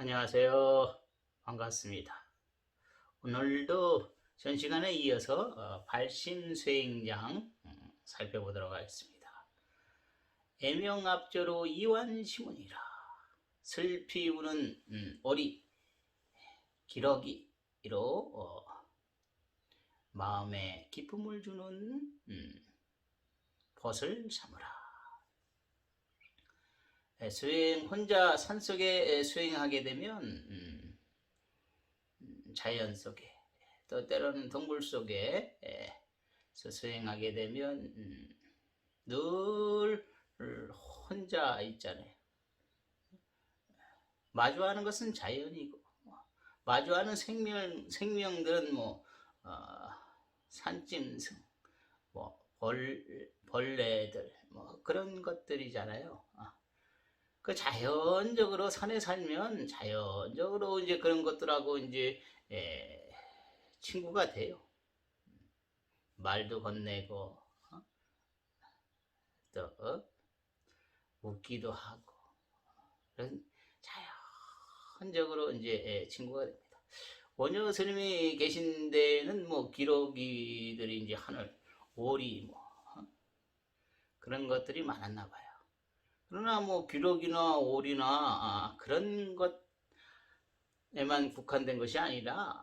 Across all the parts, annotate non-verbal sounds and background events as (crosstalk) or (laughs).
안녕하세요. 반갑습니다. 오늘도 전 시간에 이어서 어, 발신수행장 음, 살펴보도록 하겠습니다. 애명압조로 이완시문이라 슬피 우는 음, 오리 기러기로 어, 마음에 기쁨을 주는 음, 벗을 삼으라. 에, 수행 혼자 산속에 에, 수행하게 되면 음, 음, 자연 속에 또 때로는 동굴 속에 에, 서 수행하게 되면 음, 늘 혼자 있잖아요. 마주하는 것은 자연이고 마주하는 생명 생명들은 뭐 어, 산짐승, 뭐 벌, 벌레들 뭐 그런 것들이잖아요. 아, 그 자연적으로 산에 살면 자연적으로 이제 그런 것들하고 이제 에, 친구가 돼요. 말도 건네고 어? 또 어? 웃기도 하고 그런 자연적으로 이제 에, 친구가 됩니다. 원효 스님이 계신 데는 뭐 기러기들이 이제 하늘 오리 뭐 어? 그런 것들이 많았나 봐요. 그러나 뭐 기록이나 오리나 아, 그런 것에만 국한된 것이 아니라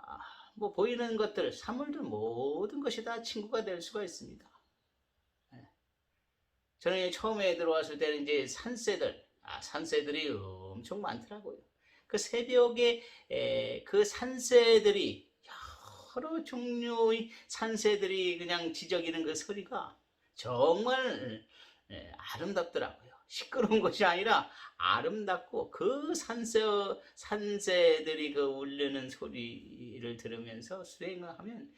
뭐 보이는 것들, 사물들 모든 것이 다 친구가 될 수가 있습니다. 예. 저는 처음에 들어왔을 때는 이제 산새들, 아, 산새들이 엄청 많더라고요. 그 새벽에 에, 그 산새들이 여러 종류의 산새들이 그냥 지저귀는 그 소리가 정말 에, 아름답더라고요. 시끄러운 것이 아니라 아름답고 그 산새, 산새들이 그 울리는 소리를 들으면서 수행을 하면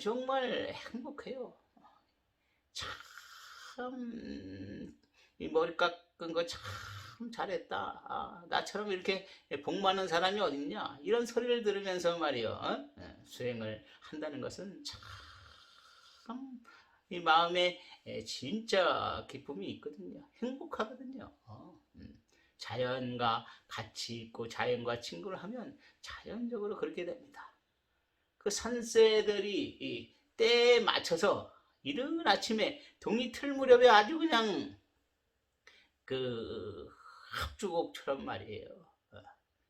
정말 행복해요. 참, 이 머리 깎은 거 참 잘했다. 아, 나처럼 이렇게 복 많은 사람이 어딨냐. 이런 소리를 들으면서 말이요. 어? 수행을 한다는 것은 참, 이 마음에 진짜 기쁨이 있거든요. 행복하거든요. 어, 음. 자연과 같이 있고 자연과 친구를 하면 자연적으로 그렇게 됩니다. 그 산새들이 때에 맞춰서 이른 아침에 동이 틀 무렵에 아주 그냥 그 합주곡처럼 말이에요. 어,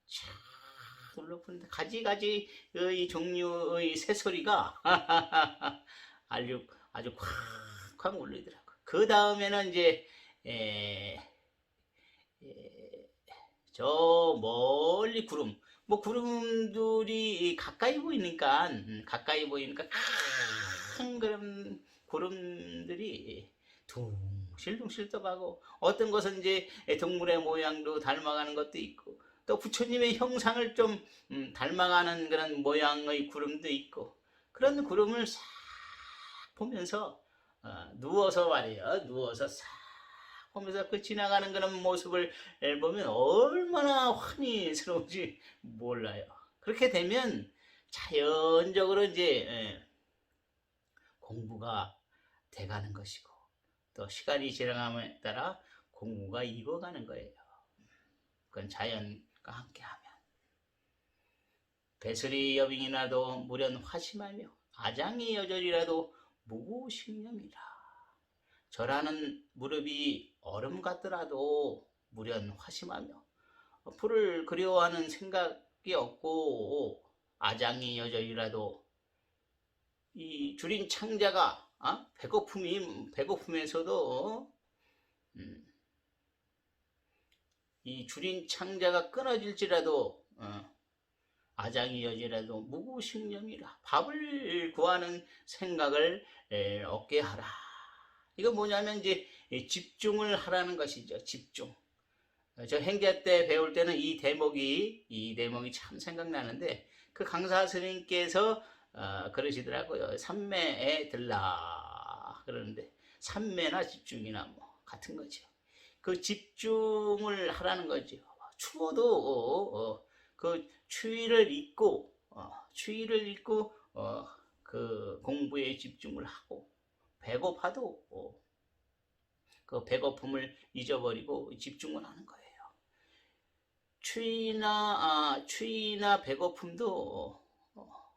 참 높은데 가지가지 의 종류의 새소리가 (laughs) 아주 아주 콱콱 울리더라고. 그 다음에는 이제 에, 에, 저 멀리 구름, 뭐 구름들이 가까이 보이니까 음, 가까이 보이니까 큰 그런 구름들이 둥실둥실 떠가고 어떤 것은 이제 동물의 모양도 닮아가는 것도 있고 또 부처님의 형상을 좀 음, 닮아가는 그런 모양의 구름도 있고 그런 구름을 싹 보면서 어, 누워서 말이에요. 누워서 싹 보면서 그 지나가는 그런 모습을 보면 얼마나 환희스러운지 몰라요. 그렇게 되면 자연적으로 이제 예, 공부가 돼가는 것이고 또 시간이 지나감에 따라 공부가 익어가는 거예요. 그건 자연과 함께하면 배설이 여빙이라도 무련 화심하며 아장이 여절이라도 무고식념이라. 절하는 무릎이 얼음 같더라도 무련 화심하며 풀을 그리워하는 생각이 없고 아장이 여절이라도 이 줄인 창자가 어? 배고픔이 배고픔에서도 음, 이 줄인 창자가 끊어질지라도 어, 아장이 여지라도 무구식념이라 밥을 구하는 생각을 에, 얻게 하라. 이거 뭐냐면 이제 집중을 하라는 것이죠. 집중. 저 행자 때 배울 때는 이 대목이 이 대목이 참 생각나는데 그 강사 스님께서 어, 그러시더라고요. 삼매에 들라 그러는데 삼매나 집중이나 뭐 같은 거죠. 그 집중을 하라는 거죠. 추워도 어, 어, 그 추위를 잊고 어, 추위를 잊고 어, 그 공부에 집중을 하고 배고파도 어, 그 배고픔을 잊어버리고 집중을 하는 거예요. 추위나 아, 추위나 배고픔도 어,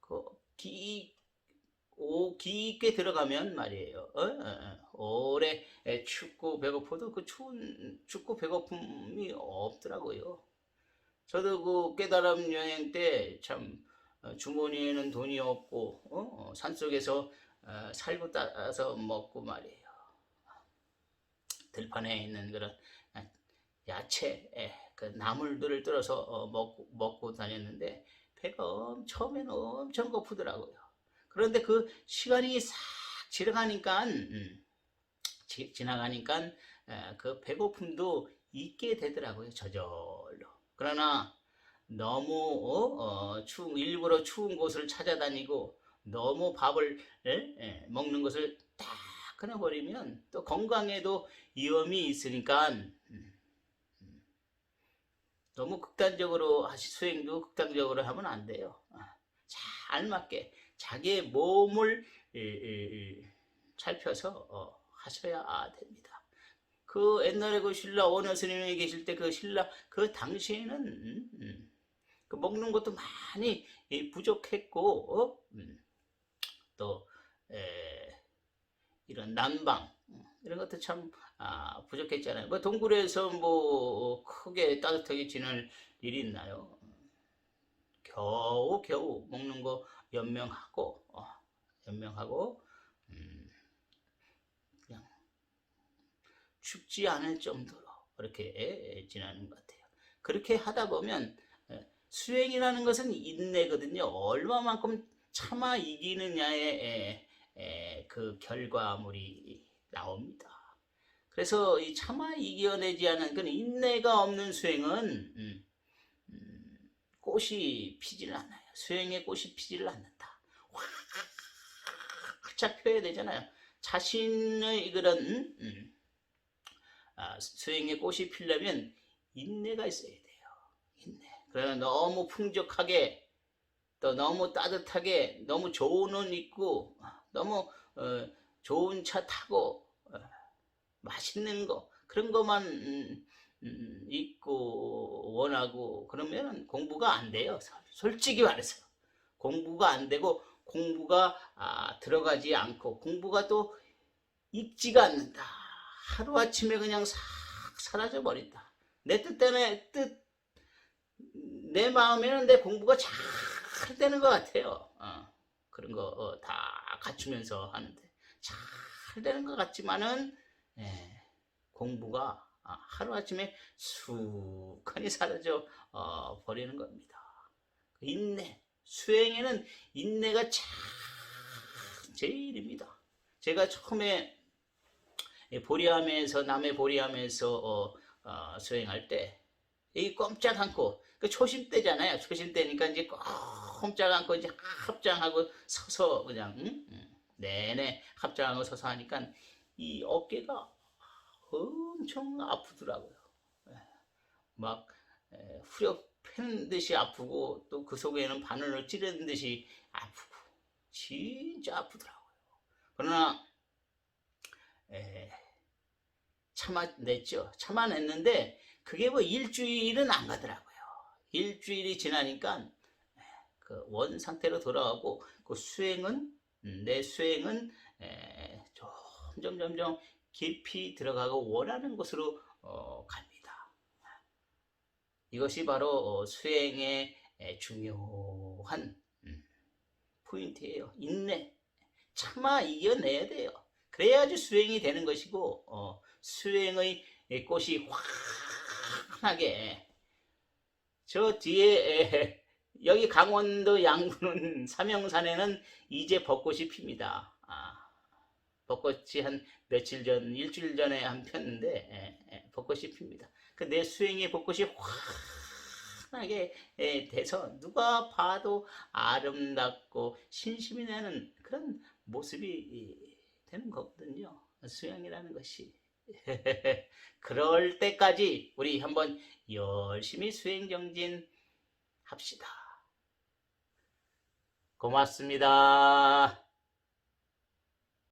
그 기, 오, 깊게 들어가면 말이에요. 어? 어, 어. 오래 에, 춥고 배고파도 그 추운 춥고 배고픔이 없더라고요. 저도 그 깨달음 여행 때 참 주머니에는 돈이 없고 어? 어, 산속에서 어, 살고 따서 먹고 말이에요. 들판에 있는 그런 아, 야채, 에, 그 나물들을 뜯어서 어, 먹고, 먹고 다녔는데 배가 엄- 처음에는 엄청 고프더라고요. 그런데 그 시간이 싹 지나가니까 음, 지, 지나가니까 에, 그 배고픔도 잊게 되더라고요. 저절로. 그러나 너무 어, 어, 추운 일부러 추운 곳을 찾아다니고 너무 밥을 에? 에, 먹는 것을 딱 끊어버리면 또 건강에도 위험이 있으니까 음, 음, 너무 극단적으로 하시 수행도 극단적으로 하면 안 돼요. 아, 잘 맞게 자기의 몸을 에, 에, 에, 살펴서 어, 하셔야 됩니다. 그 옛날에 그 신라 원어 스님이 계실 때 그 신라 그 당시에는 음, 음, 그 먹는 것도 많이 이, 부족했고 어? 음, 또 에, 이런 난방 음, 이런 것도 참 아, 부족했잖아요. 뭐 동굴에서 뭐 크게 따뜻하게 지낼 일이 있나요? 겨우 겨우 먹는 거 연명하고 어, 연명하고 음, 그냥 춥지 않을 정도로 그렇게 지나는 것 같아요. 그렇게 하다 보면 에, 수행이라는 것은 인내거든요. 얼마만큼 참아 이기느냐의 그 결과물이 나옵니다. 그래서 이 참아 이겨내지 않은 그 인내가 없는 수행은 음, 음, 꽃이 피질 않아요. 수행의 꽃이 피지를 않는다. 활짝 펴야 되잖아요. 자신의 그런 음, 수행의 꽃이 피려면 인내가 있어야 돼요. 인내. 그러나 너무 풍족하게 또 너무 따뜻하게 너무 좋은 옷 입고 너무 어, 좋은 차 타고 어, 맛있는 거 그런 것만 음, 음, 원하고 그러면 공부가 안 돼요. 솔직히 말해서 공부가 안 되고 공부가 아, 들어가지 않고 공부가 또 익지가 않는다. 하루 아침에 그냥 싹 사라져 버린다. 내 뜻대로 뜻, 내 마음에는 내 공부가 잘 되는 것 같아요. 어, 그런 거 다 갖추면서 하는데 잘 되는 것 같지만은 예, 공부가 아, 하루아침에 쑥하니 사라져 어, 버리는 겁니다. 인내, 수행에는 인내가 참 제일입니다. 제가 처음에 보리함에서 남해 보리함에서 어, 어, 수행할 때 이 꼼짝 않고 그 초심 때잖아요. 초심 때니까 이제 꼼짝 않고 이제 합장하고 서서 그냥 응? 응. 내내 합장하고 서서 하니까 이 어깨가 엄청 아프더라고요. 예. 막 에, 후려 패는 듯이 아프고 또 그 속에는 바늘을 찌르는 듯이 아프고 진짜 아프더라고요. 그러나 에, 참아냈죠. 참아냈는데 그게 뭐 일주일은 안 가더라고요. 일주일이 지나니까 그 원 상태로 돌아가고 그 수행은 음, 내 수행은 에, 점점 점점 깊이 들어가고 원하는 곳으로 어, 갑니다. 이것이 바로 어, 수행의 에, 중요한 음, 포인트예요. 인내. 참아 이겨내야 돼요. 그래야지 수행이 되는 것이고 어, 수행의 꽃이 환하게 저 뒤에 에, (laughs) 여기 강원도 양구는 삼형산에는 이제 벚꽃이 핍니다. 아, 벚꽃이 한 며칠 전, 일주일 전에 한 폈는데 에, 에, 벚꽃이 핍니다. 그 내 수행의 벚꽃이 환하게 에, 돼서 누가 봐도 아름답고 신심이 나는 그런 모습이 되는 거거든요. 수행이라는 것이. (laughs) 그럴 때까지 우리 한번 열심히 수행 정진 합시다. 고맙습니다.